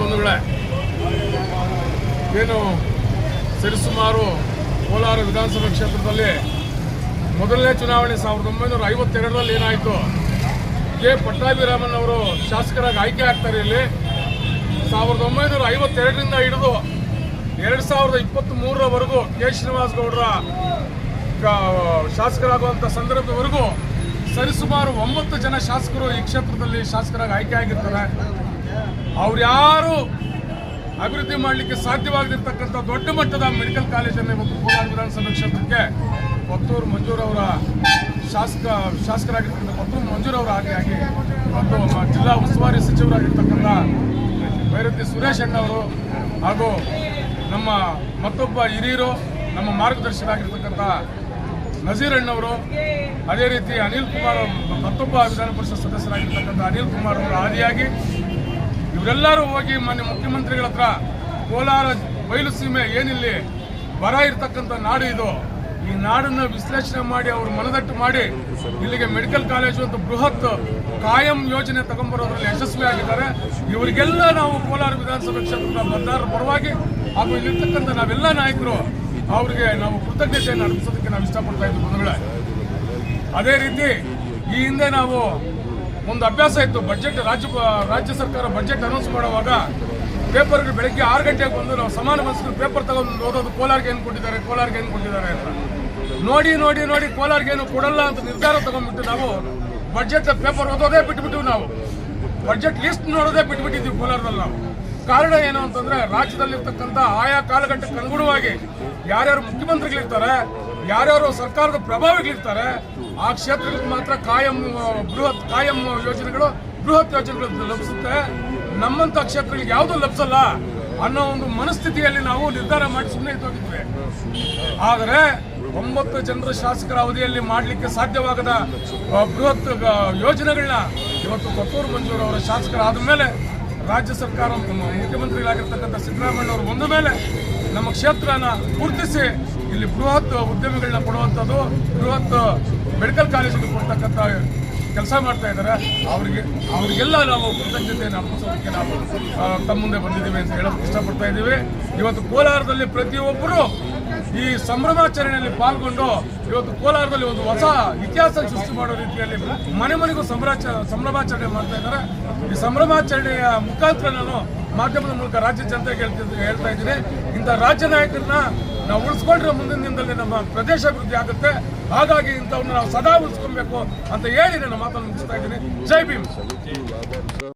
ಬಂಧುಗಳೇ, ಏನು ಸರಿಸುಮಾರು ಕೋಲಾರ ವಿಧಾನಸಭಾ ಕ್ಷೇತ್ರದಲ್ಲಿ ಮೊದಲನೇ ಚುನಾವಣೆ ಸಾವಿರದ ಒಂಬೈನೂರ ಐವತ್ತೆರಡರಲ್ಲಿ ಏನಾಯಿತು? ಕೆ. ಪಟ್ಟಾಭಿರಾಮನ್ ಅವರು ಶಾಸಕರಾಗಿ ಆಯ್ಕೆ ಆಗ್ತಾರೆ ಇಲ್ಲಿ. ಸಾವಿರದ ಒಂಬೈನೂರ ಐವತ್ತೆರಡರಿಂದ ಹಿಡಿದು ಎರಡು ಸಾವಿರದ ಇಪ್ಪತ್ತ್ ಮೂರರವರೆಗೂ ಕೆ. ಶ್ರೀನಿವಾಸ ಗೌಡರ ಶಾಸಕರಾಗುವಂಥ ಸಂದರ್ಭದವರೆಗೂ ಸರಿಸುಮಾರು ಒಂಬತ್ತು ಜನ ಶಾಸಕರು ಈ ಕ್ಷೇತ್ರದಲ್ಲಿ ಶಾಸಕರಾಗಿ ಆಯ್ಕೆ ಆಗಿರ್ತಾರೆ. ಅವ್ರು ಯಾರು ಅಭಿವೃದ್ಧಿ ಮಾಡಲಿಕ್ಕೆ ಸಾಧ್ಯವಾಗದಿರ್ತಕ್ಕಂಥ ದೊಡ್ಡ ಮಟ್ಟದ ಮೆಡಿಕಲ್ ಕಾಲೇಜನ್ನು ಇವತ್ತು ಕೋಲಾರ ವಿಧಾನಸಭಾ ಕ್ಷೇತ್ರಕ್ಕೆ ಕೊತ್ತೂರು ಮಂಜೂರ್ ಅವರ ಶಾಸಕ, ಶಾಸಕರಾಗಿರ್ತಕ್ಕಂಥ ಕೊತ್ತೂರು ಮಂಜೂರ್ ಅವರ ಇವತ್ತು ನಮ್ಮ ಜಿಲ್ಲಾ ಉಸ್ತುವಾರಿ ಸಚಿವರಾಗಿರ್ತಕ್ಕಂಥ ಭೈರತಿ ಸುರೇಶ್ ಅಣ್ಣವರು ಹಾಗೂ ನಮ್ಮ ಮತ್ತೊಬ್ಬ ಹಿರಿಯರು, ನಮ್ಮ ಮಾರ್ಗದರ್ಶಕರಾಗಿರ್ತಕ್ಕಂಥ ನಜೀರ್ ಅಣ್ಣವರು, ಅದೇ ರೀತಿ ಅನಿಲ್ ಕುಮಾರ್ ಮತ್ತೊಬ್ಬ ವಿಧಾನ ಪರಿಷತ್ ಸದಸ್ಯರಾಗಿರ್ತಕ್ಕಂಥ ಅನಿಲ್ ಕುಮಾರ್ ಅವರ ಆದಿಯಾಗಿ ಇವರೆಲ್ಲರೂ ಹೋಗಿ ಮಾನ್ಯ ಮುಖ್ಯಮಂತ್ರಿಗಳ ಹತ್ರ ಕೋಲಾರ ಬಯಲು ಸೀಮೆ ಏನಿಲ್ಲಿ ಬರ ಇರತಕ್ಕಂಥ ನಾಡು ಇದು. ಈ ನಾಡನ್ನು ವಿಶ್ಲೇಷಣೆ ಮಾಡಿ ಅವರು ಮನದಟ್ಟು ಮಾಡಿ ಇಲ್ಲಿಗೆ ಮೆಡಿಕಲ್ ಕಾಲೇಜು ಅಂತ ಬೃಹತ್ ಕಾಯಂ ಯೋಜನೆ ತಗೊಂಬರೋದ್ರಲ್ಲಿ ಯಶಸ್ವಿ ಆಗಿದ್ದಾರೆ. ಇವರಿಗೆಲ್ಲ ನಾವು ಕೋಲಾರ ವಿಧಾನಸಭಾ ಕ್ಷೇತ್ರದ ಮತದಾರರ ಪರವಾಗಿ ಹಾಗೂ ಇಲ್ಲಿರ್ತಕ್ಕಂಥ ನಾವೆಲ್ಲ ನಾಯಕರು ಅವರಿಗೆ ನಾವು ಕೃತಜ್ಞತೆಯನ್ನು ಅರ್ಪಿಸೋದಕ್ಕೆ ನಾವು ಇಷ್ಟಪಡ್ತಾ ಇದ್ದೀವಿ ಬಂಧುಗಳೇ. ಅದೇ ರೀತಿ ಈ ಹಿಂದೆ ನಾವು ಒಂದು ಅಭ್ಯಾಸ ಇತ್ತು ಬಜೆಟ್ ರಾಜ್ಯ ರಾಜ್ಯ ಸರ್ಕಾರ ಬಜೆಟ್ ಅನೌನ್ಸ್ ಮಾಡುವಾಗ ಪೇಪರ್ಗಳು ಬೆಳಗ್ಗೆ ಆರು ಗಂಟೆಗೆ ಬಂದು ನಾವು ಸಮಾನ ಮನಸ್ಸು ಪೇಪರ್ ತಗೊಂಡು ಓದೋದು ಕೋಲಾರ್ಗೆ ಏನು ಕೊಟ್ಟಿದ್ದಾರೆ, ಕೋಲಾರ್ಗೆ ಏನು ಕೊಟ್ಟಿದ್ದಾರೆ ಅಂತ. ನೋಡಿ ನೋಡಿ ನೋಡಿ, ಕೋಲಾರ್ಗೆ ಏನು ಕೊಡಲ್ಲ ಅಂತ ನಿರ್ಧಾರ ತಗೊಂಡ್ಬಿಟ್ಟು ನಾವು ಬಜೆಟ್ ಪೇಪರ್ ಓದೋದೇ ಬಿಟ್ಬಿಟ್ಟು ನಾವು. ಬಜೆಟ್ ಲಿಸ್ಟ್ ನೋಡೋದೇ ಬಿಟ್ಬಿಟ್ಟಿದ್ದೀವಿ ಕೋಲಾರದಲ್ಲಿ ನಾವು. ಕಾರಣ ಏನು ಅಂತಂದ್ರೆ ರಾಜ್ಯದಲ್ಲಿರ್ತಕ್ಕಂಥ ಆಯಾ ಕಾಲಘಟ್ಟಕ್ಕೆ ಅನುಗುಣವಾಗಿ ಯಾರ್ಯಾರು ಮುಖ್ಯಮಂತ್ರಿಗಳಿರ್ತಾರೆ ಯಾರ್ಯಾರು ಸರ್ಕಾರದ ಪ್ರಭಾವಿಗಳಿರ್ತಾರೆ, ಆ ಕ್ಷೇತ್ರಗಳಿಗೆ ಮಾತ್ರ ಕಾಯಂ ಬೃಹತ್, ಕಾಯಂ ಯೋಜನೆಗಳು, ಬೃಹತ್ ಯೋಜನೆಗಳು ಲಭಿಸುತ್ತೆ. ನಮ್ಮಂತ ಕ್ಷೇತ್ರಗಳಿಗೆ ಯಾವುದೂ ಲಭಿಸಲ್ಲ ಅನ್ನೋ ಒಂದು ಮನಸ್ಥಿತಿಯಲ್ಲಿ ನಾವು ನಿರ್ಧಾರ ಮಾಡಿ ಸುಮ್ಮನೆ ಇದ್ದೋಗಿದ್ವಿ. ಆದರೆ ಒಂಬತ್ತು ಜನರ ಶಾಸಕರ ಅವಧಿಯಲ್ಲಿ ಮಾಡಲಿಕ್ಕೆ ಸಾಧ್ಯವಾಗದ ಬೃಹತ್ ಯೋಜನೆಗಳನ್ನ ಇವತ್ತು ಕೊತ್ತೂರು ಮಂಜೂರು ಅವರ ಶಾಸಕರಾದ ಮೇಲೆ ರಾಜ್ಯ ಸರ್ಕಾರ ಮುಖ್ಯಮಂತ್ರಿಗಳಾಗಿರ್ತಕ್ಕಂಥ ಸಿದ್ದರಾಮಯ್ಯ ಅವರು ಬಂದ ಮೇಲೆ ನಮ್ಮ ಕ್ಷೇತ್ರನ ಗುರುತಿಸಿ ಇಲ್ಲಿ ಬೃಹತ್ ಉದ್ಯಮಿಗಳನ್ನ ಕೊಡುವಂಥದ್ದು, ಬೃಹತ್ ಮೆಡಿಕಲ್ ಕಾಲೇಜಿಗೆ ಕೊಡ್ತಕ್ಕಂಥ ಕೆಲಸ ಮಾಡ್ತಾ ಇದ್ದಾರೆ. ಅವರಿಗೆ ಅವರಿಗೆಲ್ಲ ನಾವು ಕೃತಜ್ಞತೆಯನ್ನು ಅರ್ಪಿಸೋದಕ್ಕೆ ನಾವು ತಮ್ಮ ಮುಂದೆ ಬಂದಿದ್ದೀವಿ ಅಂತ ಹೇಳೋಕ್ಕೆ ಇಷ್ಟಪಡ್ತಾ ಇದ್ದೀವಿ. ಇವತ್ತು ಕೋಲಾರದಲ್ಲಿ ಪ್ರತಿಯೊಬ್ಬರು ಈ ಸಂಭ್ರಮಾಚರಣೆಯಲ್ಲಿ ಪಾಲ್ಗೊಂಡು ಇವತ್ತು ಕೋಲಾರದಲ್ಲಿ ಒಂದು ಹೊಸ ಇತಿಹಾಸ ಸೃಷ್ಟಿ ಮಾಡೋ ರೀತಿಯಲ್ಲಿ ಮನೆ ಮನೆಗೂ ಸಂಭ್ರಾಚ ಸಂಭ್ರಮಾಚರಣೆ ಮಾಡ್ತಾ ಇದ್ದಾರೆ. ಈ ಸಂಭ್ರಮಾಚರಣೆಯ ಮುಖಾಂತರ ನಾನು ಮಾಧ್ಯಮದ ಮೂಲಕ ರಾಜ್ಯ ಜನತೆಗೆ ಹೇಳ್ತಾ ಇದ್ದೀನಿ. ಇಂಥ ರಾಜ್ಯ ನಾಯಕರನ್ನ ನಾವು ಉಳಿಸ್ಕೊಂಡ್ರೆ ಮುಂದಿನ ದಿನದಲ್ಲಿ ನಮ್ಮ ಪ್ರದೇಶ ಅಭಿವೃದ್ಧಿ ಆಗುತ್ತೆ. ಹಾಗಾಗಿ ಇಂಥವನ್ನ ನಾವು ಸದಾ ಉಳಿಸ್ಕೊಬೇಕು ಅಂತ ಹೇಳಿ ನನ್ನ ಮಾತನ್ನು ಮುಗಿಸ್ತಾ ಇದ್ದೀನಿ. ಜೈ ಭೀಮ್.